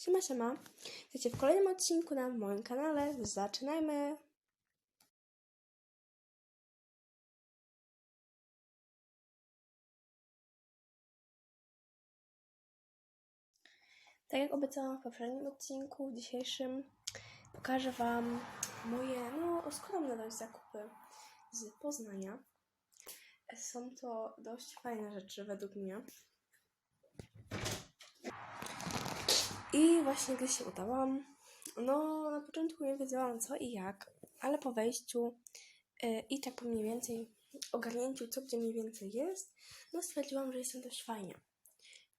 Siema, siema. Witajcie w kolejnym odcinku na moim kanale. Zaczynajmy! Tak jak obiecałam w poprzednim odcinku, w dzisiejszym pokażę Wam moje, no, skromne dość zakupy z Poznania. Są to dość fajne rzeczy według mnie. I właśnie gdy się udałam, no na początku nie wiedziałam co i jak, ale po wejściu y, i tak po mniej więcej ogarnięciu, co gdzie mniej więcej jest, no stwierdziłam, że jestem dość fajnie.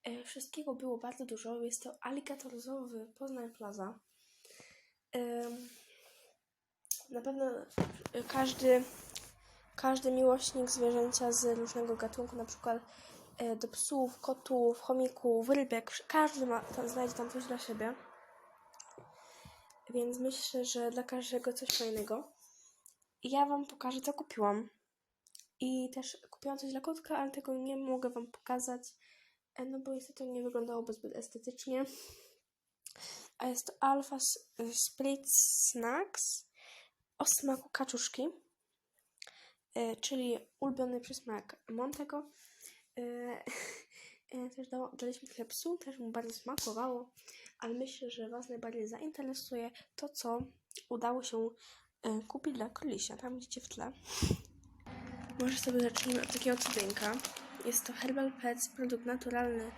Y, wszystkiego było bardzo dużo. Jest to aligatorozowy Poznań Plaza. Ym, na pewno każdy, każdy miłośnik zwierzęcia z różnego gatunku, na przykład do psów, kotów, chomików, rybek, każdy ma, tam, znajdzie tam coś dla siebie. Więc myślę, że dla każdego coś fajnego. Ja Wam pokażę, co kupiłam. I też kupiłam coś dla kotka, ale tego nie mogę Wam pokazać, e, no bo niestety nie wyglądałoby zbyt estetycznie. A jest to Alpha Split Snacks o smaku kaczuszki, e, czyli ulubiony przysmak Montego. E, e, Też daliśmy trochę psu, też mu bardzo smakowało, ale myślę, że Was najbardziej zainteresuje to, co udało się e, kupić dla królisia. Tam widzicie w tle. Może sobie zacznijmy od takiego cudynka. Jest to Herbal Pets, produkt naturalny.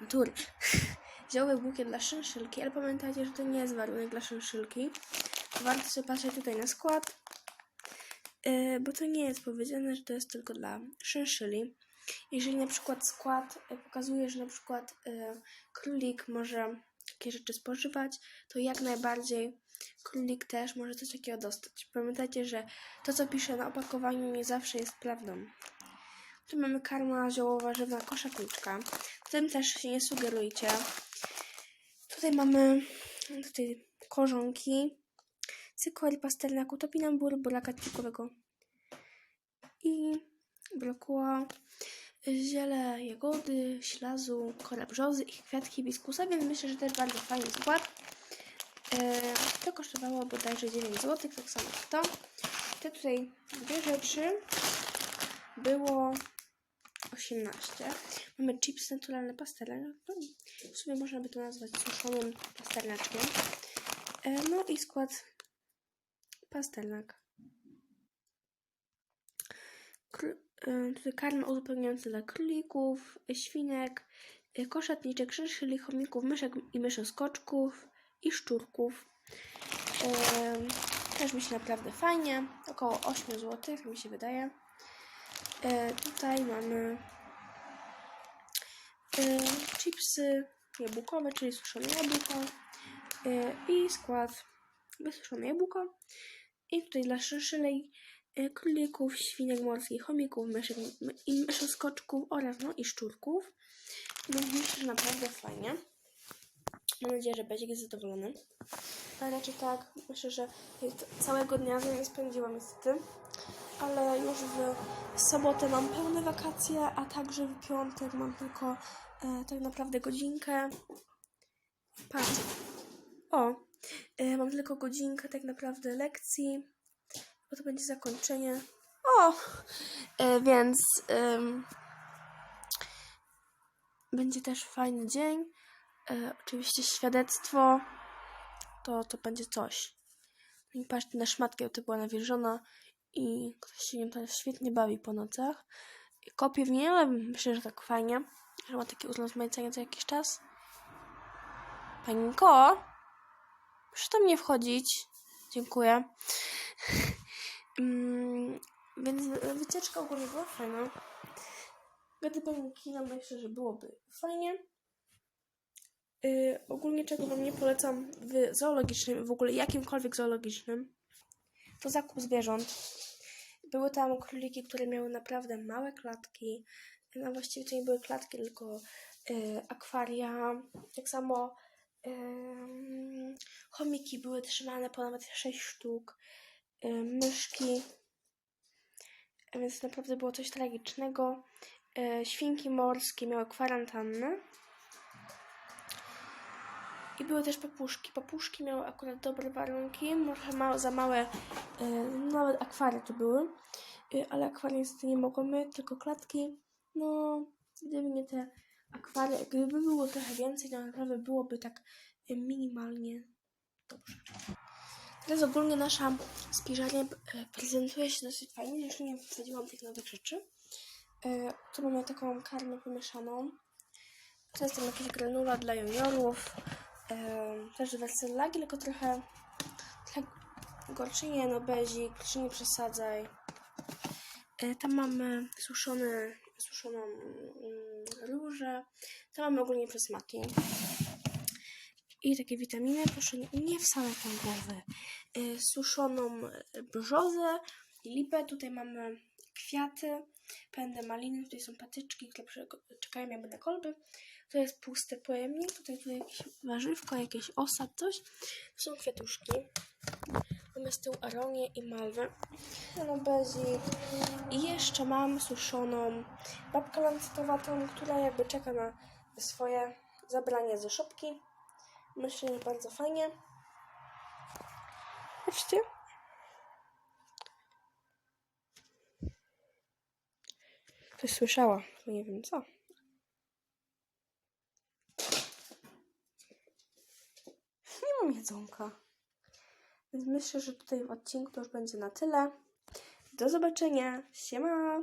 Natury. Ziołowy bukiet dla szynszylki, ale pamiętajcie, że to nie jest warunek dla szynszylki. Warto sobie patrzeć tutaj na skład, bo to nie jest powiedziane, że to jest tylko dla szynszyli. Jeżeli na przykład skład y, pokazuje, że na przykład y, królik może takie rzeczy spożywać, to jak najbardziej królik też może coś takiego dostać. Pamiętajcie, że to, co pisze na opakowaniu, nie zawsze jest prawdą. Tu mamy karma ziołowa, żywna koszatniczka. Tym też się nie sugerujcie. Tutaj mamy tutaj korzonki, cykory pastelnaku, topinambur, buraka cikowego i brokuła, ziele jagody, ślazu, kora brzozy i kwiat hibiskusa, więc myślę, że też bardzo fajny skład. E, To kosztowało bodajże 9 zł, tak samo jak to. Te tutaj dwie rzeczy było 18. Mamy chips naturalne pastele. No, w sumie można by to nazwać suszonym pasternaczkiem. E, No i skład pastelnak. Tutaj karm uzupełniający dla królików, świnek, koszatniczek, szyszyli, chomików, myszek i myszoskoczków i szczurków. Też mi się naprawdę fajnie. Około 8 zł, mi się wydaje. E, tutaj mamy e, chipsy jabłkowe, czyli suszone jabłko e, i skład wysuszone jabłko. I tutaj dla szynszylej e, królików, świnek morskich, chomików, myszek my- i myszoskoczków oraz no i szczurków. No myślę, że naprawdę fajnie. Mam nadzieję, że będzie zadowolony. Ale raczej tak, myślę, że całego dnia z nim nie spędziłam niestety. Ale już w sobotę mam pełne wakacje, a także w piątek mam tylko e, tak naprawdę godzinkę. Patrz. O, e, mam tylko godzinkę tak naprawdę lekcji, to będzie zakończenie. O, e, więc będzie też fajny dzień. E, oczywiście świadectwo to, to będzie coś. I patrzcie na szmatkę, to była nawilżona i ktoś się nią teraz świetnie bawi po nocach. I kopie w niej, ale myślę, że tak fajnie, że ma takie urozmaicenie co jakiś czas. Paninko, proszę tam nie wchodzić. Dziękuję. Mm, Więc wycieczka ogólnie była fajna. Gdyby kina myślę, że byłoby fajnie. Yy, ogólnie czego wam nie polecam w zoologicznym, w ogóle jakimkolwiek zoologicznym, to zakup zwierząt. Były tam króliki, które miały naprawdę małe klatki. No właściwie to nie były klatki, tylko yy, akwaria. Tak samo yy, chomiki były trzymane po nawet 6 sztuk. Yy, myszki. Więc naprawdę było coś tragicznego. Yy, świnki morskie miały kwarantannę. I były też papuszki. Papuszki miały akurat dobre warunki, może ma, za małe, y, nawet akwary tu były, y, ale akwarium niestety nie mogły, tylko klatki. No, gdyby nie te akwary, gdyby było trochę więcej, to naprawdę byłoby tak y, minimalnie dobrze. Teraz ogólnie nasza spiżarnia y, prezentuje się dosyć fajnie, jeszcze nie wsadziłam tych nowych rzeczy. Y, Tu mamy taką karmę pomieszaną. To jest tam jakieś granula dla juniorów. Em, też wersellagi, tylko trochę, trochę gorszy. Nie no, bezik, czy nie przesadzaj. E, tam mamy suszone, suszoną mm, różę. Tam mamy ogólnie przesmaki. I takie witaminy, proszę nie, nie wsadzaj tam głowy. E, suszoną e, brzozę lipę. Tutaj mamy kwiaty, pędę maliny. Tutaj są patyczki, które czekają jakby na kolby. To jest pusty pojemnik, tutaj, tutaj jakieś warzywko, jakieś osad, coś. To są kwiatuszki. Mamy z tyłu aronię i malwę. No bezik. I jeszcze mam suszoną babkę lancetowatą, która jakby czeka na swoje zabranie ze szopki. Myślę, że bardzo fajnie. Patrzcie. Ktoś słyszała, to nie wiem co. Nie mam jedzonka. Więc myślę, że tutaj w odcinku to już będzie na tyle. Do zobaczenia. Siema!